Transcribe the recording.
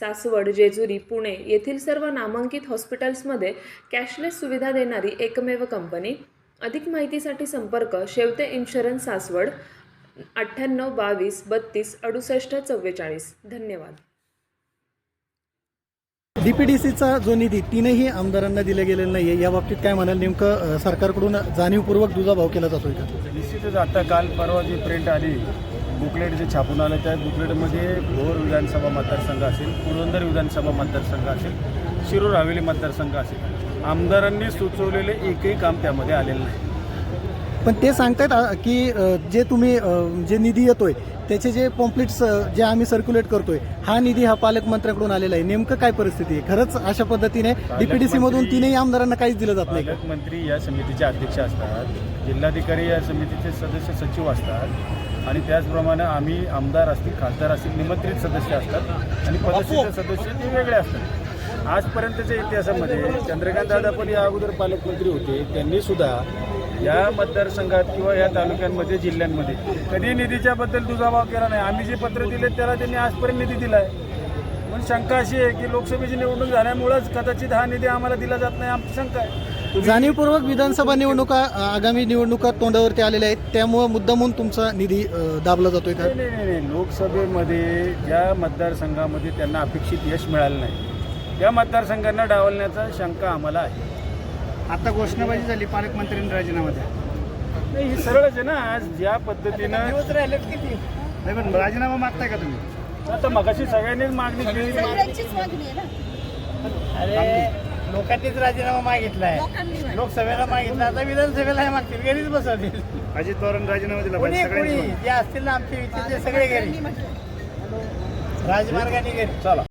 सासवड जेजुरी पुणे येथील सर्व नामांकित हॉस्पिटल्समध्ये कॅशलेस सुविधा देणारी एकमेव कंपनी. अधिक माहितीसाठी संपर्क शेवते इन्शुरन्स सासवड अठ्ठ्याण्णव बावीस बत्तीस अडुसष्ट चव्वेचाळीस. धन्यवाद. डीपीडीसीचा जो निधी तीनही आमदारांना दिला गेलेला नाही आहे या बाबतीत काय म्हणाल? नेमकं सरकारकडून जाणीवपूर्वक दुजाभाव केला जातोय का? निश्चितच आता काल परवा जी प्रिंट आली बुकलेट जे छापून आलं त्या बुकलेटमध्ये भोर विधानसभा मतदारसंघ असेल पुरंदर विधानसभा मतदारसंघ असेल शिरूर हवेली मतदारसंघ असेल. आमदारांनी सुचवलेले एकही काम त्यामध्ये आलेलं नाही. पण ते सांगतायत अ, की जे तुम्ही जे निधी येतोय त्याचे जे पॉम्प्लेट्स जे आम्ही सर्क्युलेट करतोय हा निधी हा पालकमंत्र्याकडून आलेला आहे. नेमकं काय परिस्थिती आहे? खरंच अशा पद्धतीने डीपीडीसी मधून तीनही आमदारांना काहीच दिलं जात नाही पालकमंत्री या समितीचे अध्यक्ष असतात जिल्हाधिकारी या समितीचे सदस्य सचिव असतात आणि त्याचप्रमाणे आम्ही आमदार असतील खासदार असतील निमंत्रित सदस्य असतात आणि सदस्य ते वेगळे असतात. आजपर्यंतच्या इतिहासामध्ये चंद्रकांत दादा पण या अगोदर पालकमंत्री होते त्यांनी सुद्धा या मतदारसंघात किंवा या तालुक्यांमध्ये जिल्ह्यांमध्ये. कधी निधीच्या बद्दल दुजाभाव केला नाही. आम्ही जे पत्र दिले त्याला त्यांनी आजपर्यंत निधी दिला आहे पण शंका अशी आहे की लोकसभेची निवडणूक झाल्यामुळंच कदाचित हा निधी आम्हाला दिला जात नाही. आमची शंका आहे. जाणीवपूर्वक विधानसभा निवडणुका आगामी निवडणुका तोंडावरती आलेल्या आहेत. त्यामुळं मुद्दामून तुमचा निधी दाबला जातोय का? नाही नाही नाही. लोकसभेमध्ये ज्या मतदारसंघामध्ये त्यांना अपेक्षित यश मिळालं नाही त्या मतदारसंघांना डावलण्याचा शंका आम्हाला आहे. आता घोषणाबाजी झाली पालकमंत्र्यांनी राजीनामा द्या नाही ही सरळच आहे ना आज ज्या पद्धतीनं दिवस राहिले किती? नाही पण राजीनामा मागताय का तुम्ही? आता मगाशी सगळ्यांनीच मागणी केली. सगळ्यांचीच मागणी आहे ना. अरे लोकांनीच राजीनामा मागितलाय. लोकांनी लोकसभेला मागितला आता विधानसभेला मागतील. घरीच बसवतील. अजित पवारांनी राजीनामा दिला कोणी कोणी? जे असतील ना आमचे विचार ते सगळे घरी. म्हटलं राजमार्गाने घरी. चला.